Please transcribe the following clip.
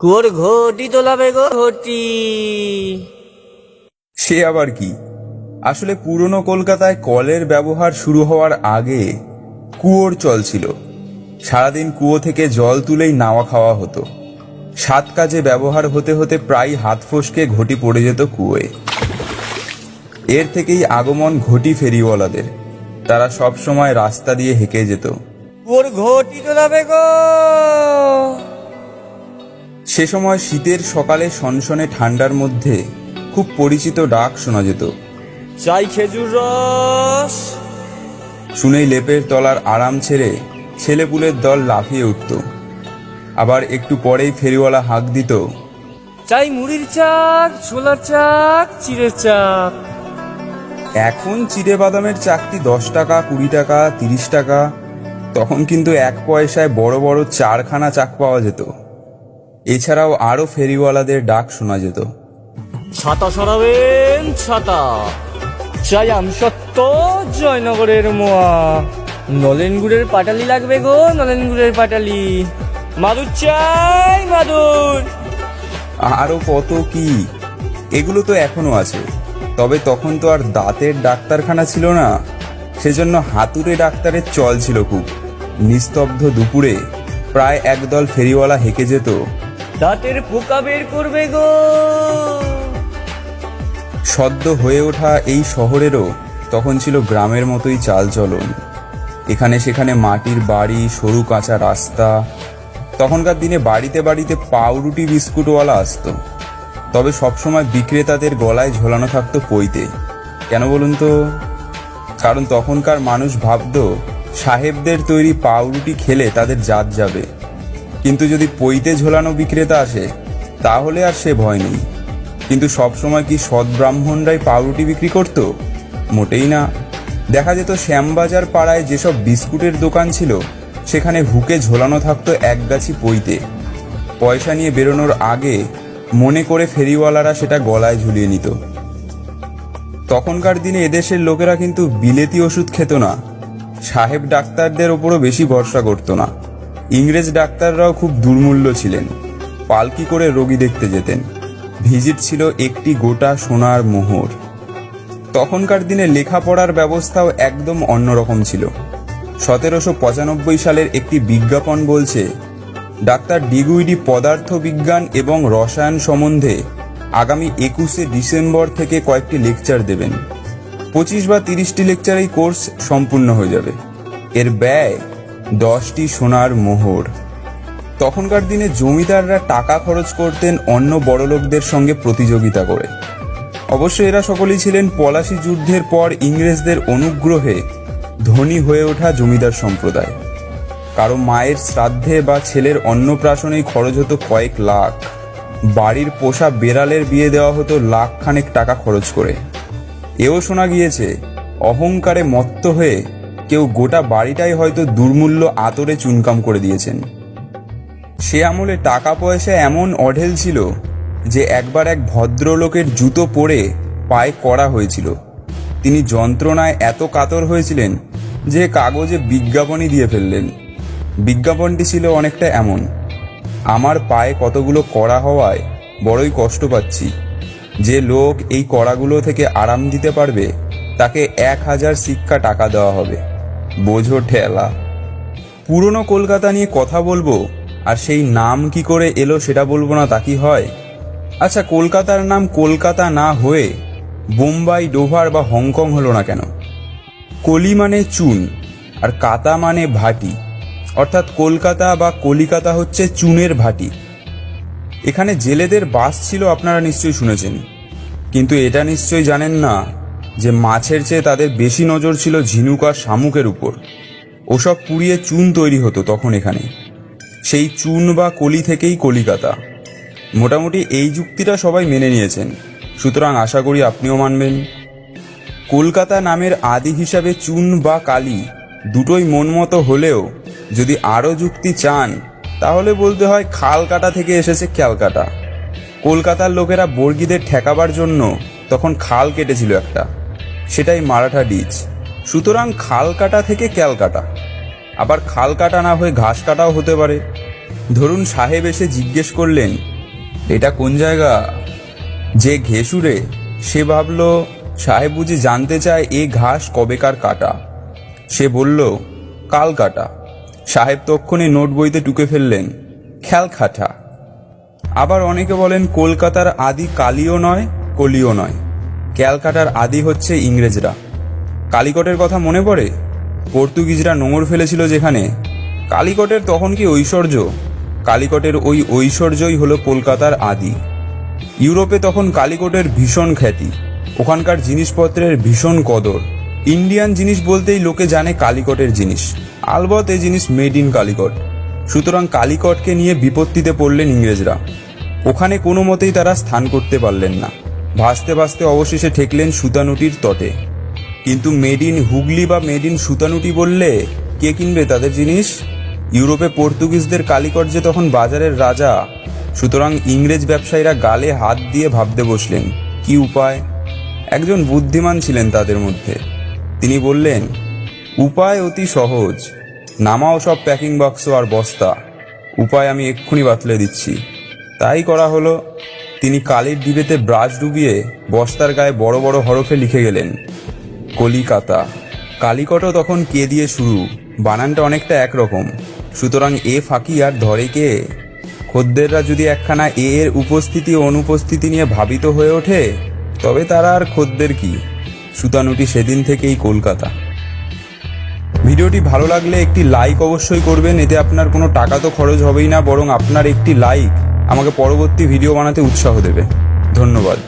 কুয়োর ঘটি তোলাবে গো ঘটি। সে আবার কি? আসলে পুরনো কলকাতায় কলের ব্যবহার শুরু হওয়ার আগে কুয়োর চল ছিল। সারাদিন কুয়ো থেকে জল তুলেই নাওয়া খাওয়া হতো। সাত কাজে ব্যবহার হতে হতে প্রায় হাত ফসকে ঘটি পড়ে যেত কুয়োয়। এর থেকেই আগমন ঘটি ফেরিওয়ালাদের। তারা সব সময় রাস্তা দিয়ে হেঁকে যেত। কুয়োর ঘটি তোলাবে গো। সে সময় শীতের সকালে সনসনে ঠান্ডার মধ্যে খুব পরিচিত ডাক শোনা যেত। চাই খেজুর রস। শুনেই লেপের তলার আরাম ছেড়ে ছেলেপুলের দল লাফিয়ে উঠত। আবার একটু পরেই ফেরিওয়ালা হাঁক দিত চাই মুড়ির চাক ছোলার চাক চিড়ের চাক। এখন চিড়ে বাদামের চাকতি দশ টাকা কুড়ি টাকা তিরিশ টাকা তখন কিন্তু এক পয়সায় বড় বড় চারখানা চাক পাওয়া যেত। এছাড়াও আরও ফেরিওয়ালাদের ডাক শোনা যেত। ছাতা সরাবেন ছাতা। চাই আমি আমসত্ব জয়নগরের মোয়া। নলেন গুড়ের পাটালি লাগবে গো নলেন গুড়ের পাটালি। মাদুর চাই মাদুর। আরও কত কি? এগুলো তো এখনও আছে। তবে তখন তো আর দাঁতের ডাক্তারখানা ছিল না। সেজন্য হাতুড়ে ডাক্তারের চল ছিল খুব। নিস্তব্ধ দুপুরে প্রায় একদল ফেরিওয়ালা হেঁকে যেত। দাঁতের পোকা বের করবে গো। সদ্য হয়ে ওঠা এই শহরেরও তখন ছিল গ্রামের মতোই চালচলন এখানে সেখানে মাটির বাড়ি, সরু কাঁচা রাস্তা। তখনকার দিনে বাড়িতে বাড়িতে পাউরুটি বিস্কুটওয়ালা আসতো। তবে সবসময় বিক্রেতাদের গলায় ঝোলানো থাকতো পইতে। কেন বলুন তো? কারণ তখনকার মানুষ ভাবতো, সাহেবদের তৈরি পাউরুটি খেলে তাদের জাত যাবে। কিন্তু যদি পইতে ঝোলানো বিক্রেতা আসে, তাহলে আর সে ভয় নেই। কিন্তু সবসময় কি সৎ ব্রাহ্মণরাই পাউরুটি বিক্রি করত? মোটেই না। দেখা যেত শ্যামবাজার পাড়ায় যেসব বিস্কুটের দোকান ছিল, সেখানে হুকে ঝোলানো থাকতো এক গাছি পইতে পয়সা নিয়ে বেরোনোর আগে মনে করে ফেরিওয়ালারা সেটা গলায় ঝুলিয়ে নিত। তখনকার দিনে এদেশের লোকেরা কিন্তু বিলেতি ওষুধ খেত না। সাহেব ডাক্তারদের ওপরও বেশি ভরসা করতো না। ইংরেজ ডাক্তাররাও খুব দুর্মূল্য ছিলেন। পালকি করে রোগী দেখতে যেতেন। ভিজিট ছিল একটি গোটা সোনার মোহর। তখনকার দিনে লেখাপড়ার ব্যবস্থাও একদম অন্যরকম ছিল। সতেরোশো পঁচানব্বই সালের একটি বিজ্ঞাপন বলছে, ডাক্তার ডিগুইডি পদার্থ বিজ্ঞান এবং রসায়ন সম্বন্ধে আগামী একুশে ডিসেম্বর থেকে কয়েকটি লেকচার দেবেন। পঁচিশ বা তিরিশটি লেকচার এই কোর্স সম্পূর্ণ হয়ে যাবে। এর ব্যয় দশটি সোনার মোহর। তখনকার দিনে জমিদাররা টাকা খরচ করতেন অন্য বড়লোকদের সঙ্গে প্রতিযোগিতা করে। অবশ্য এরা সকলেই ছিলেন পলাশি যুদ্ধের পর ইংরেজদের অনুগ্রহে ধনী হয়ে ওঠা জমিদার সম্প্রদায়। কারও মায়ের শ্রাদ্ধে বা ছেলের অন্নপ্রাশনেই খরচ হতো কয়েক লাখ। বাড়ির পোষা বেড়ালের বিয়ে দেওয়া হতো লাখ খানেক টাকা খরচ করে। এও শোনা গিয়েছে, অহংকারে মত্ত হয়ে কেউ গোটা বাড়িটাই হয়তো দুর্মূল্য আতরে চুনকাম করে দিয়েছেন। সে আমলে টাকা পয়সা এমন অঢেল ছিল যে একবার এক ভদ্রলোকের জুতো পরে পায়ে করা হয়েছিল। তিনি যন্ত্রণায় এত কাতর হয়েছিলেন যে কাগজে বিজ্ঞাপনই দিয়ে ফেললেন। বিজ্ঞাপনটি ছিল অনেকটা এমন, আমার পায়ে কতগুলো কড়া হওয়ায় বড়ই কষ্ট পাচ্ছি। যে লোক এই কড়াগুলো থেকে আরাম দিতে পারবে, তাকে এক হাজার শিক্ষা টাকা দেওয়া হবে। বোঝো ঠেলা। পুরনো কলকাতা নিয়ে কথা বলব, আর সেই নাম কি করে এলো সেটা বলব না তা কি হয়? আচ্ছা কলকাতার নাম কলকাতা না হয়ে বোম্বাই, ডোভার বা হংকং হলো না কেন? কলি মানে চুন, আর কাতা মানে ভাটি। অর্থাৎ কলকাতা বা কলিকাতা হচ্ছে চুনের ভাটি। এখানে জেলেদের বাস ছিল আপনারা নিশ্চয়ই শুনেছেন। কিন্তু এটা নিশ্চয়ই জানেন না। যে মাছের চেয়ে তাদের বেশি নজর ছিল ঝিনুক আর শামুকের উপর। ওসব পুড়িয়ে চুন তৈরি হতো তখন এখানে। সেই চুন বা কলি থেকেই কলিকাতা। মোটামুটি এই যুক্তিটা সবাই মেনে নিয়েছেন। সুতরাং আশা করি আপনিও মানবেন। কলকাতা নামের আদি হিসাবে চুন বা কালি দুটোই মন মতো হলেও যদি আরও যুক্তি চান, তাহলে বলতে হয় খাল কাটা থেকে এসেছে ক্যালকাটা। কলকাতার লোকেরা বর্গীদের ঠেকাবার জন্য তখন খাল কেটেছিল একটা। সেটাই মারাঠা ডিচ। সুতরাং খাল কাটা থেকে ক্যালকাটা আবার খাল কাটা না হয়ে ঘাস কাটাও হতে পারে। ধরুন সাহেব এসে জিজ্ঞেস করলেন, এটা কোন জায়গা? যে ঘেসুরে সে ভাবল, সাহেব বুঝি জানতে চায় এ ঘাস কবেকার কাটা। সে বলল, কাল কাটা। সাহেব তক্ষণে নোট বইতে টুকে ফেললেন, খেয়াল খাটা। আবার অনেকে বলেন, কলকাতার আদি কালিও নয়, কলিও নয়। ক্যালকাটার আদি হচ্ছে ইংরেজরা। কালিকটের কথা মনে পড়ে? পর্তুগিজরা নোঙর ফেলেছিল যেখানে। কালিকটের তখন কি ঐশ্বর্য? কালিকটের ওই ঐশ্বর্যই হলো কলকাতার আদি। ইউরোপে তখন কালিকটের ভীষণ খ্যাতি। ওখানকার জিনিসপত্রের ভীষণ কদর। ইন্ডিয়ান জিনিস বলতেই লোকে জানে কালিকটের জিনিস। আলবত এই জিনিস মেড ইন কালিকট। সুতরাং কালিকটকে নিয়ে বিপত্তিতে পড়লেন ইংরেজরা। ওখানে কোনো মতেই তারা স্থান করতে পারলেন না। ভাসতে ভাসতে অবশেষে ঠেকলেন সুতানুটির তটে। কিন্তু মেড ইন হুগলি বা মেড ইন সুতানুটি বললে কে কিনবে তাদের জিনিস? ইউরোপে পর্তুগিজদের কালিকট তখন বাজারের রাজা, সুতরাং ইংরেজ ব্যবসায়ীরা গালে হাত দিয়ে ভাবতে বসলেন, কি উপায়? একজন বুদ্ধিমান ছিলেন তাদের মধ্যে। তিনি বললেন, উপায় অতি সহজ। নামাও সব প্যাকিং বাক্স আর বস্তা। উপায় আমি এক্ষুনি বাতলে দিচ্ছি। তাই করা হলো। তিনি কালির ডিবেতে ব্রাশ ডুবিয়ে বস্তার গায়ে বড় বড় হরফে লিখে গেলেন, কলিকাতা। কালিকটও তখন কে দিয়ে শুরু, বানানটা অনেকটা একরকম। সুতরাং এ ফাঁকি আর ধরে কে? খদ্দেররা যদি একখানা এ এর উপস্থিতি অনুপস্থিতি নিয়ে ভাবিত হয়ে ওঠে, তবে তারা আর খদ্দের কি? সুতানুটি সেদিন থেকেই কলকাতা। ভিডিওটি ভালো লাগলে একটি লাইক অবশ্যই করবেন, এতে আপনার কোনো টাকা তো খরচ হবেই না, বরং আপনার একটি লাইক আমাকে পরবর্তী ভিডিও বানাতে উৎসাহ দেবে। ধন্যবাদ।